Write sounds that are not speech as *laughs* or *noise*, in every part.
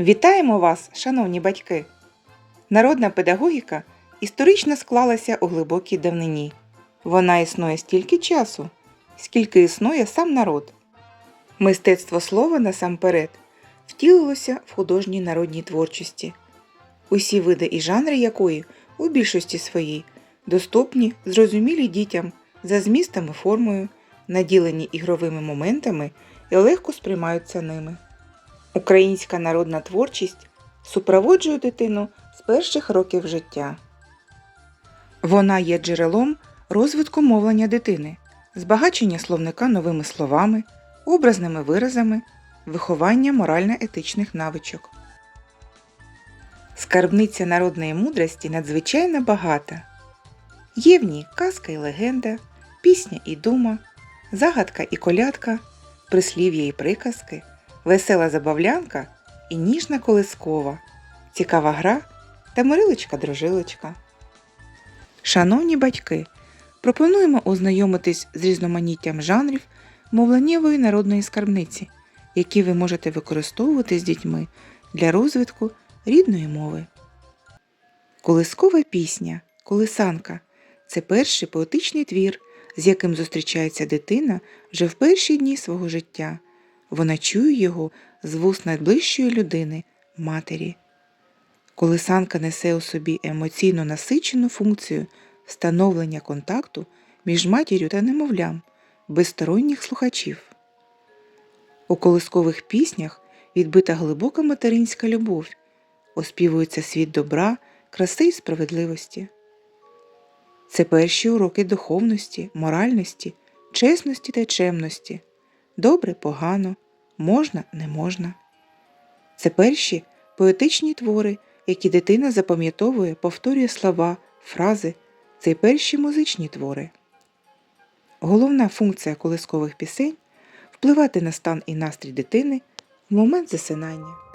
Вітаємо вас, шановні батьки! Народна педагогіка історично склалася у глибокій давнині. Вона існує стільки часу, скільки існує сам народ. Мистецтво слова насамперед втілилося в художній народній творчості, усі види і жанри якої у більшості своїй доступні, зрозумілі дітям за змістом і формою, наділені ігровими моментами і легко сприймаються ними. Українська народна творчість супроводжує дитину з перших років життя. Вона є джерелом розвитку мовлення дитини, збагачення словника новими словами, образними виразами, виховання морально-етичних навичок. Скарбниця народної мудрості надзвичайно багата. Є в ній казка і легенда, пісня і дума, загадка і колядка, прислів'я і приказки, весела забавлянка і ніжна колискова, цікава гра та мирилочка-дружилочка. Шановні батьки, пропонуємо ознайомитись з різноманіттям жанрів мовленнєвої народної скарбниці, які ви можете використовувати з дітьми для розвитку рідної мови. Колискова пісня, колисанка це перший поетичний твір, з яким зустрічається дитина вже в перші дні свого життя. Вона чує його з вуст найближчої людини матері. Колисанка несе у собі емоційно насичену функцію встановлення контакту між матір'ю та немовлям, без сторонніх слухачів. У колискових піснях відбита глибока материнська любов, оспівується світ добра, краси і справедливості. Це перші уроки духовності, моральності, чесності та чемності. Добре, погано, можна, не можна. Це перші поетичні твори, які дитина запам'ятовує, повторює слова, фрази, це й перші музичні твори. Головна функція колискових пісень впливати на стан і настрій дитини в момент засинання.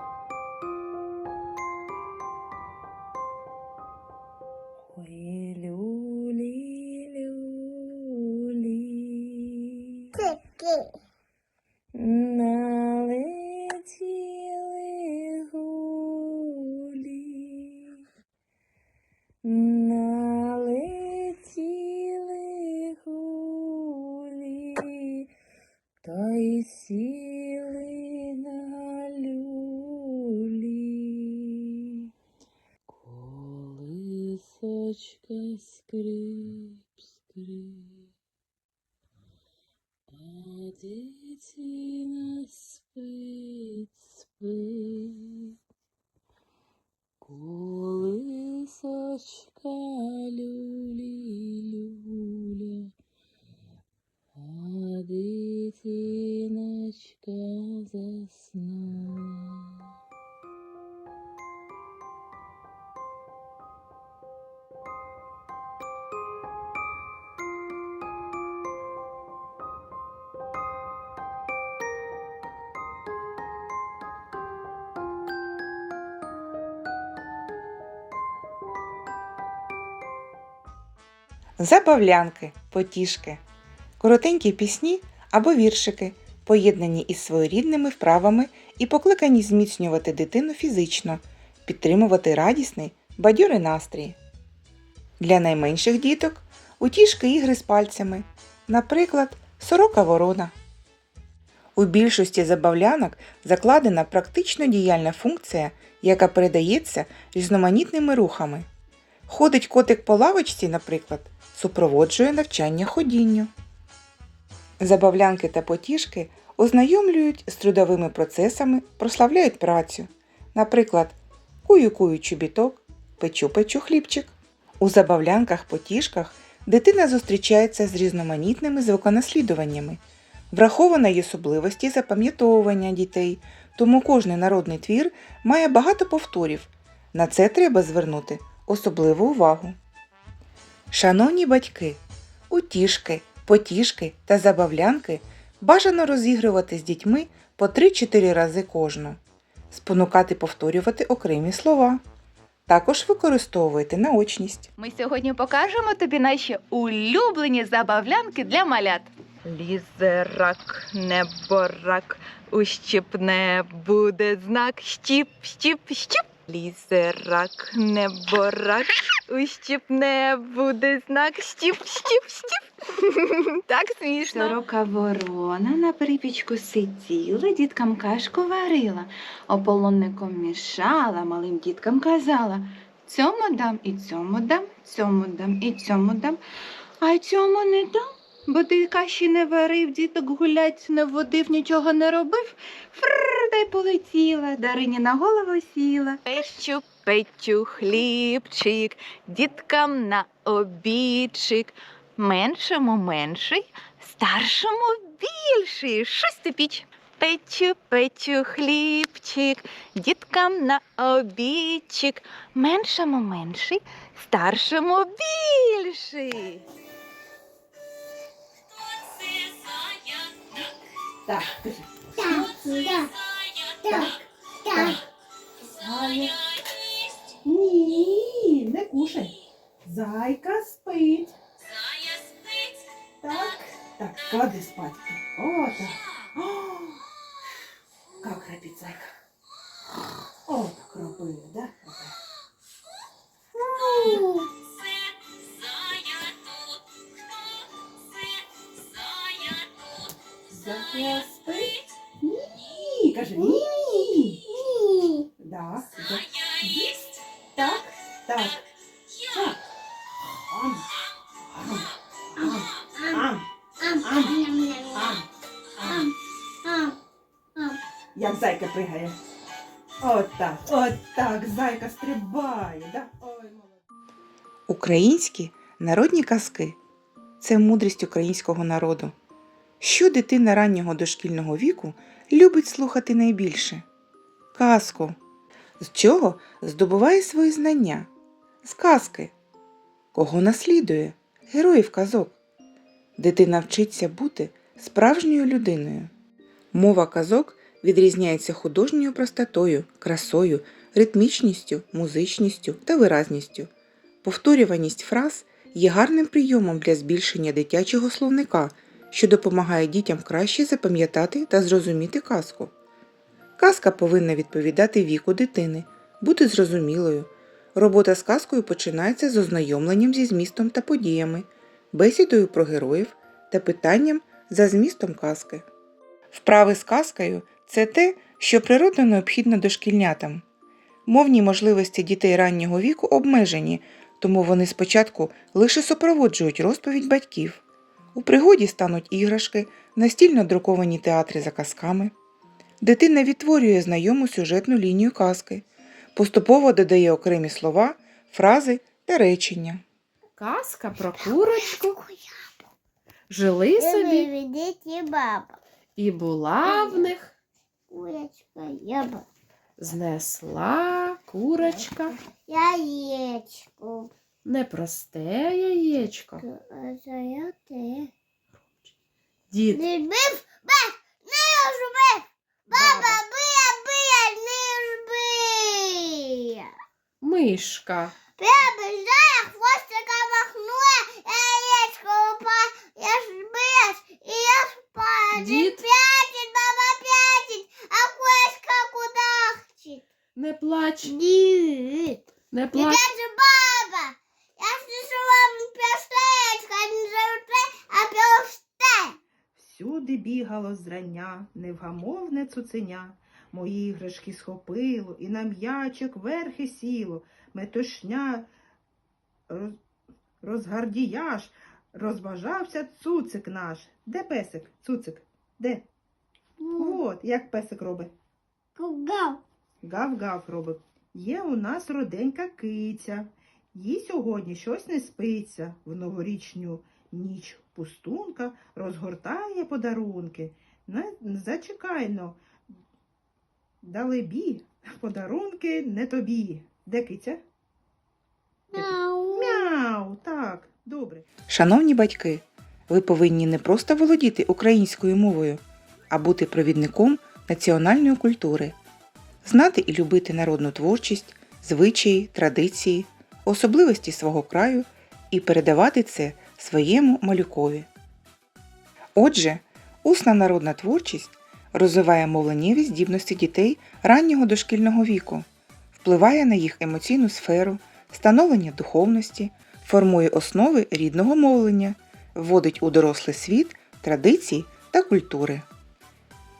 сіли на люлі. Колисочка скрип, скрип, а дитина спить, спить. Колисочка люлі, люля, а дитиночка заснула. Забавлянки, потішки, коротенькі пісні або віршики, поєднані із своєрідними вправами і покликані зміцнювати дитину фізично, підтримувати радісний, бадьорий настрій. Для найменших діток утішки ігри з пальцями, наприклад, сорока ворона. У більшості забавлянок закладена практично діяльна функція, яка передається різноманітними рухами. Ходить котик по лавочці, наприклад, супроводжує навчання ходінню. Забавлянки та потішки ознайомлюють з трудовими процесами, прославляють працю. Наприклад, кую-кую чобіток, печу-печу хлібчик. У забавлянках-потішках дитина зустрічається з різноманітними звуконаслідуваннями. Враховано й особливості запам'ятовування дітей, тому кожний народний твір має багато повторів. На це треба звернути особливу увагу. Шановні батьки, утішки, потішки та забавлянки бажано розігрувати з дітьми по 3-4 рази кожну, спонукати повторювати окремі слова. Також використовуйте наочність. Ми сьогодні покажемо тобі наші улюблені забавлянки для малят. Лізе рак, неборак, ущипне буде знак. Щіп, щіп, щіп. Лізе рак, неборак, ущипне буде знак. Щіп, щіп, щіп. *laughs* Так смішно. Сорока ворона на припічку сиділа, діткам кашку варила, ополонником мішала, малим діткам казала цьому дам і цьому дам, цьому дам і цьому дам, а цьому не дам. Бо ти каші не варив, діток гулять не водив, нічого не робив. Фррр, та й полетіла, Дарині на голову сіла. Печу, печу хлібчик, діткам на обідчик. Меншому менший, старшому більший. Щось ти піч. Печу, печу хлібчик, діткам на обідчик. Меншому менший, старшому більший. Так, кажи. Так, так. Ні, не кушай. Зайка спить. Так, так, клади спати. О, так. О, как храпит зайка. О, так робили, да? Отак. Зайка спить? Ні, каже, ні. Да, да. Так, так, так. Ам, ам, ам, ам, ам, ам. Як зайка пригає. От так, от так, зайка стрибає, да? Ой. Українські народні казки це мудрість українського народу. Що дитина раннього дошкільного віку любить слухати найбільше? Казку. З чого здобуває свої знання? З казки. Кого наслідує? Героїв казок. Дитина вчиться бути справжньою людиною. Мова казок відрізняється художньою простотою, красою, ритмічністю, музичністю та виразністю. Повторюваність фраз є гарним прийомом для збільшення дитячого словника, що допомагає дітям краще запам'ятати та зрозуміти казку. Казка повинна відповідати віку дитини, бути зрозумілою. Робота з казкою починається з ознайомленням зі змістом та подіями, бесідою про героїв та питанням за змістом казки. Вправи з казкою це те, що природно необхідно дошкільнятам. Мовні можливості дітей раннього віку обмежені, тому вони спочатку лише супроводжують розповідь батьків. У пригоді стануть іграшки, настільно друковані театри за казками. Дитина відтворює знайому сюжетну лінію казки, поступово додає окремі слова, фрази та речення. Казка про курочку. Жили собі і була в них, Курочка, яба. знесла курочка Яєчко. непросте яєчко. Заяте. Дід Не бив, бив, не жбив. Баба, бия, бия, не жби. мишка. Прибежала, хвостика махнула, яєчко упала, я жбилась, і я спала. Дід Пятить, баба пятить, а курочка кудахчет. не плач, Дід. не І плач. каже, Всюди бігало зрання, невгамовне цуценя. Мої іграшки схопило, і на м'ячик верхи сіло. Метушня роз... розгардіяж, розважався цуцик наш. Де песик? Цуцик? Де? От, як песик робить. Кугав. Гав-гав робить. Є у нас роденька киця. Їй сьогодні щось не спиться. В новорічню ніч пустунка розгортає подарунки. Зачекайно. Далебі, подарунки не тобі. Де киця? Киця? Мяу, так, добре. Шановні батьки, ви повинні не просто володіти українською мовою, а бути провідником національної культури, знати і любити народну творчість, звичаї, традиції, особливості свого краю і передавати це своєму малюкові. Отже, усна народна творчість розвиває мовленнєві здібності дітей раннього дошкільного віку, впливає на їх емоційну сферу, становлення духовності, формує основи рідного мовлення, вводить у дорослий світ традиції та культури.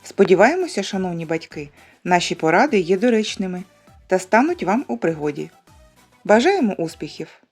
Сподіваємося, шановні батьки, наші поради є доречними та стануть вам у пригоді. Бажаємо успіхів!